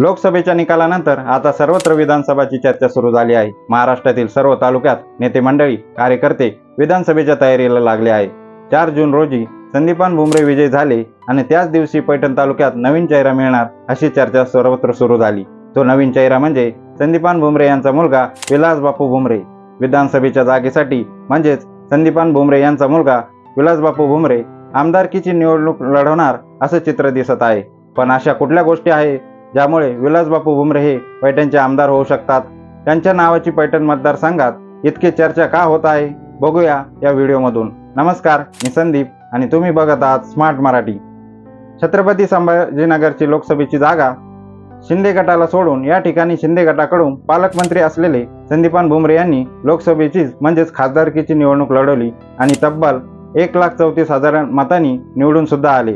लोकसभेच्या निकालानंतर आता सर्वत्र विधानसभाची चर्चा सुरू झाली आहे. महाराष्ट्रातील सर्व तालुक्यात नेते मंडळी कार्यकर्ते विधानसभेच्या तयारीला लागले आहे. चार जून रोजी संदीपान भुमरे विजय झाले आणि त्याच दिवशी पैठण तालुक्यात नवीन चेहरा मिळणार अशी चर्चा सर्वत्र सुरू झाली. तो नवीन चेहरा म्हणजे संदीपान भुमरे यांचा मुलगा विलास बापू भुमरे. विधानसभेच्या जागेसाठी म्हणजेच संदीपान भुमरे यांचा मुलगा विलासबापू भुमरे आमदारकीची निवडणूक लढवणार असं चित्र दिसत आहे. पण अशा कुठल्या गोष्टी आहे ज्यामुळे विलासबापू भुमरे हे पैठणचे आमदार होऊ शकतात. त्यांच्या नावाची पैठण मतदारसंघात इतकी चर्चा का होत आहे? बघूया या व्हिडिओमधून. नमस्कार मी संदीप आणि तुम्ही बघत आहात स्मार्ट मराठी. छत्रपती संभाजीनगरची लोकसभेची जागा शिंदे गटाला सोडून या ठिकाणी शिंदे गटाकडून पालकमंत्री असलेले संदीपान भुमरे यांनी लोकसभेची म्हणजेच खासदारकीची निवडणूक लढवली आणि तब्बल एक लाख चौतीस हजार मतांनी निवडून सुद्धा आले.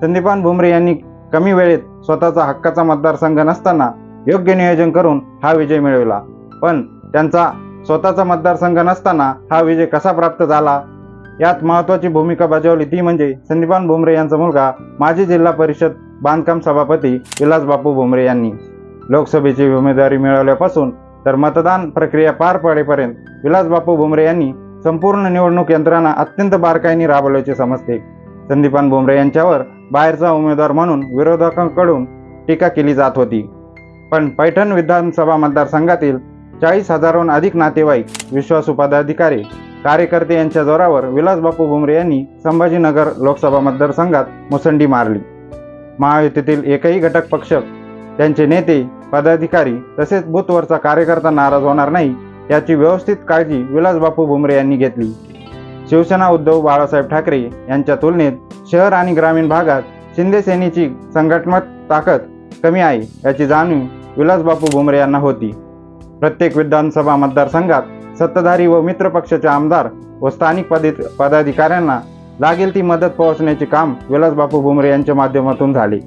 संदीपान भुमरे यांनी कमी वेळेत स्वतःचा हक्काचा मतदारसंघ नसताना योग्य नियोजन करून हा विजय मिळविला. पण त्यांचा स्वतःचा मतदारसंघ नसताना हा विजय कसा प्राप्त झाला? यात महत्वाची भूमिका बजावली ती म्हणजे संदीपान भुमरे यांचा मुलगा माजी जिल्हा परिषद बांधकाम सभापती विलास बापू भुमरे यांनी. लोकसभेची उमेदवारी मिळवल्यापासून तर मतदान प्रक्रिया पार पडेपर्यंत विलास बापू भुमरे यांनी संपूर्ण निवडणूक यंत्रणा अत्यंत बारकाईने राबवल्याचे समजते. संदीपान भुमरे यांच्यावर बाहेरचा उमेदवार म्हणून विरोधकांकडून टीका केली जात होती. पण पैठण विधानसभा मतदारसंघातील चाळीस हजारहून अधिक नातेवाईक विश्वासू पदाधिकारी कार्यकर्ते यांच्या जोरावर विलासबापू भुमरे यांनी संभाजीनगर लोकसभा मतदारसंघात मुसंडी मारली. महायुतीतील एकही घटक पक्ष त्यांचे नेते पदाधिकारी तसेच बूथवरचा कार्यकर्ता नाराज होणार नाही याची व्यवस्थित काळजी विलासबापू भुमरे यांनी घेतली. शिवसेना उद्धव बाळासाहेब ठाकरे यांच्या तुलनेत शहर आणि ग्रामीण भागात शिंदे सेनेची संघटनात्मक ताकद कमी आहे याची जाणीव विलासबापू भुमरे यांना होती. प्रत्येक विधानसभा मतदारसंघात सत्ताधारी व मित्र पक्षाचे आमदार व स्थानिक पदे पदाधिकाऱ्यांना लागेल ती मदत पोहोचण्याचे काम विलासबापू भुमरे यांच्या माध्यमातून झाले.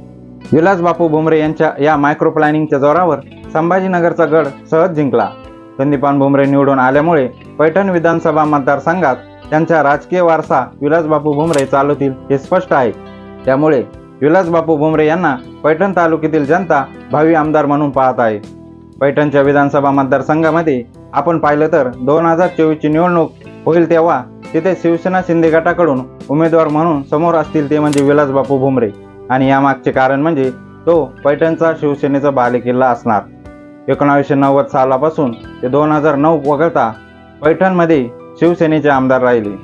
विलासबापू भुमरे यांच्या या मायक्रो प्लॅनिंगच्या जोरावर संभाजीनगरचा गड सहज जिंकला. संदीपान भुमरे निवडून आल्यामुळे पैठण विधानसभा मतदारसंघात त्यांचा राजकीय वारसा विलासबापू भुमरे चालवतील हे स्पष्ट आहे. त्यामुळे विलासबापू भुमरे यांना पैठण तालुक्यातील जनता भावी आमदार म्हणून पाहत आहे. पैठणच्या विधानसभा मतदारसंघामध्ये आपण पाहिलं तर दोन हजार चोवीसची निवडणूक होईल तेव्हा तिथे शिवसेना शिंदे गटाकडून उमेदवार म्हणून समोर असतील ते म्हणजे विलासबापू भुमरे. आणि यामागचे कारण म्हणजे तो पैठणचा शिवसेनेचा बालेकिल्ला असणार. एकोणावीसशे नव्वद सालापासून ते दोन हजार नऊ वगळता पैठणमध्ये शिवसेनेचे आमदार राहिले.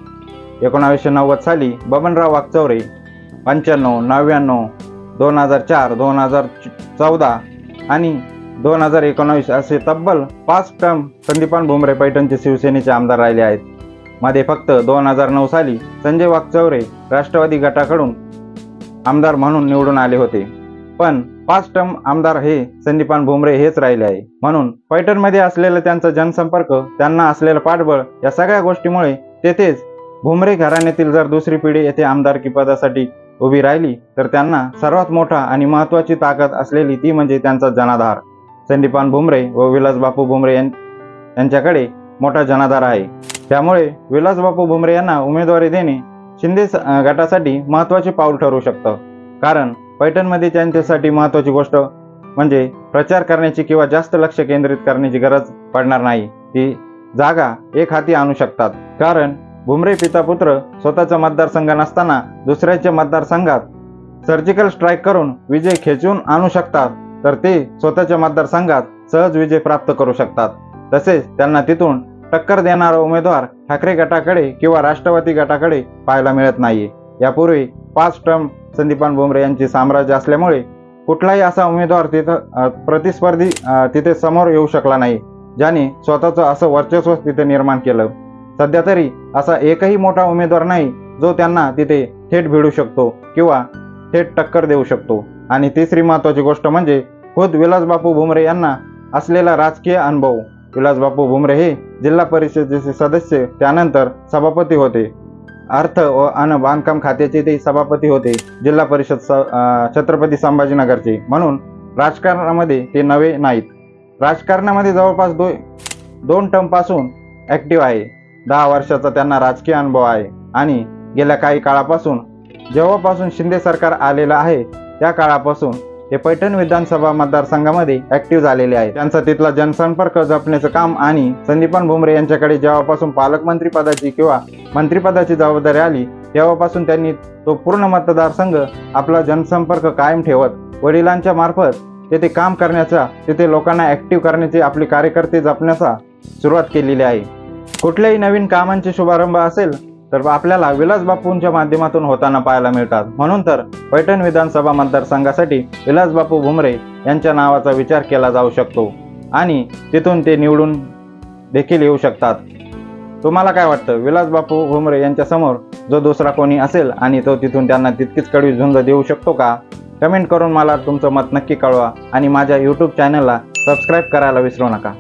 एकोणावीसशे नव्वद साली बबनराव वागचौरे पंच्याण्णव नव्याण्णव दोन हजार चार दोन हजार चौदा आणि दोन हजार एकोणावीस असे तब्बल पाच टर्म संदीपान भुमरे पैठणचे शिवसेनेचे आमदार राहिले आहेत. मध्ये फक्त दोन हजार नऊ साली संजय वागचौरे राष्ट्रवादी गटाकडून आमदार म्हणून निवडून आले होते. पण पाच टर्म आमदार हे संदीपान भुमरे हेच राहिले आहे. म्हणून पैठणमध्ये असलेला त्यांचा जनसंपर्क त्यांना असलेलं पाठबळ या सगळ्या गोष्टीमुळे तेथेच भुमरे घराण्यातील जर दुसरी पिढी येथे आमदारकी पदासाठी उभी राहिली तर त्यांना सर्वात मोठा आणि महत्वाची ताकद असलेली ती म्हणजे त्यांचा जनाधार. संदीपान भुमरे व विलासबापू भुमरे यां- यांच्याकडे मोठा जनाधार आहे. त्यामुळे विलासबापू भुमरे यांना उमेदवारी देणे शिंदे गटासाठी महत्त्वाचे पाऊल ठरू शकतं. कारण पैठणमध्ये त्यांच्यासाठी महत्वाची गोष्ट म्हणजे प्रचार करण्याची किंवा जास्त लक्ष केंद्रित करण्याची गरज पडणार नाही. ती जागा एक हाती आणू शकतात. कारण भुमरे पिता पुत्र स्वतःचा मतदारसंघ नसताना दुसऱ्याच्या मतदारसंघात सर्जिकल स्ट्राईक करून विजय खेचून आणू शकतात. तर ते स्वतःच्या मतदारसंघात सहज विजय प्राप्त करू शकतात. तसेच त्यांना तिथून टक्कर देणारा उमेदवार ठाकरे गटाकडे किंवा राष्ट्रवादी गटाकडे पाहायला मिळत नाही. यापूर्वी पाच टर्म संदीपान भुमरे यांचे साम्राज्य असल्यामुळे कुठलाही असा उमेदवार तिथं प्रतिस्पर्धी तिथे समोर येऊ शकला नाही ज्याने स्वतःचं असं वर्चस्व तिथे निर्माण केलं. सध्या तरी असा एकही मोठा उमेदवार नाही जो त्यांना तिथे थेट भिडू शकतो किंवा थेट टक्कर देऊ शकतो. आणि तिसरी महत्वाची गोष्ट म्हणजे खुद विलासबापू भुमरे यांना असलेला राजकीय अनुभव. विलासबापू भुमरे हे जिल्हा परिषदेचे सदस्य त्यानंतर सभापती होते. अर्थ व अन बांधकाम खात्याचे ते सभापती होते. जिल्हा परिषद स छत्रपती संभाजीनगरचे. म्हणून राजकारणामध्ये ते नवे नाहीत. राजकारणामध्ये जवळपास दो दोन टर्मपासून ॲक्टिव्ह आहे. दहा वर्षाचा त्यांना राजकीय अनुभव आहे. आणि गेल्या काही काळापासून जेव्हापासून शिंदे सरकार आलेलं आहे त्या काळापासून हे पैठण विधानसभा मतदारसंघामध्ये ऍक्टिव्ह झालेले आहे त्यांचा तिथला जनसंपर्क जपण्याचं काम आणि संदीपान भुमरे यांच्याकडे जेव्हापासून पालकमंत्री पदाची किंवा मंत्रिपदाची जबाबदारी आली तेव्हापासून त्यांनी तो पूर्ण मतदारसंघ आपला जनसंपर्क कायम ठेवत वडिलांच्या मार्फत तेथे काम करण्याचा तेथे लोकांना ऍक्टिव्ह करण्याची आपले कार्यकर्ते जपण्याचा सुरुवात केलेली आहे. कुठल्याही नवीन कामांचे शुभारंभ असेल तर आपल्याला विलास बापूंच्या माध्यमातून होताना पाहायला मिळतात. म्हणून तर पैठण विधानसभा मतदारसंघासाठी विलास बापू भुमरे यांच्या नावाचा विचार केला जाऊ शकतो आणि तिथून ते निवडून देखील येऊ शकतात. तुम्हाला काय वाटतं? विलास बापू भुमरे यांच्यासमोर जो दुसरा कोणी असेल आणि तो तिथून त्यांना तितकीच कडवी झुंज देऊ शकतो का? कमेंट करून मला तुमचं मत नक्की कळवा आणि माझ्या यूट्यूब चॅनलला सबस्क्राईब करायला विसरू नका.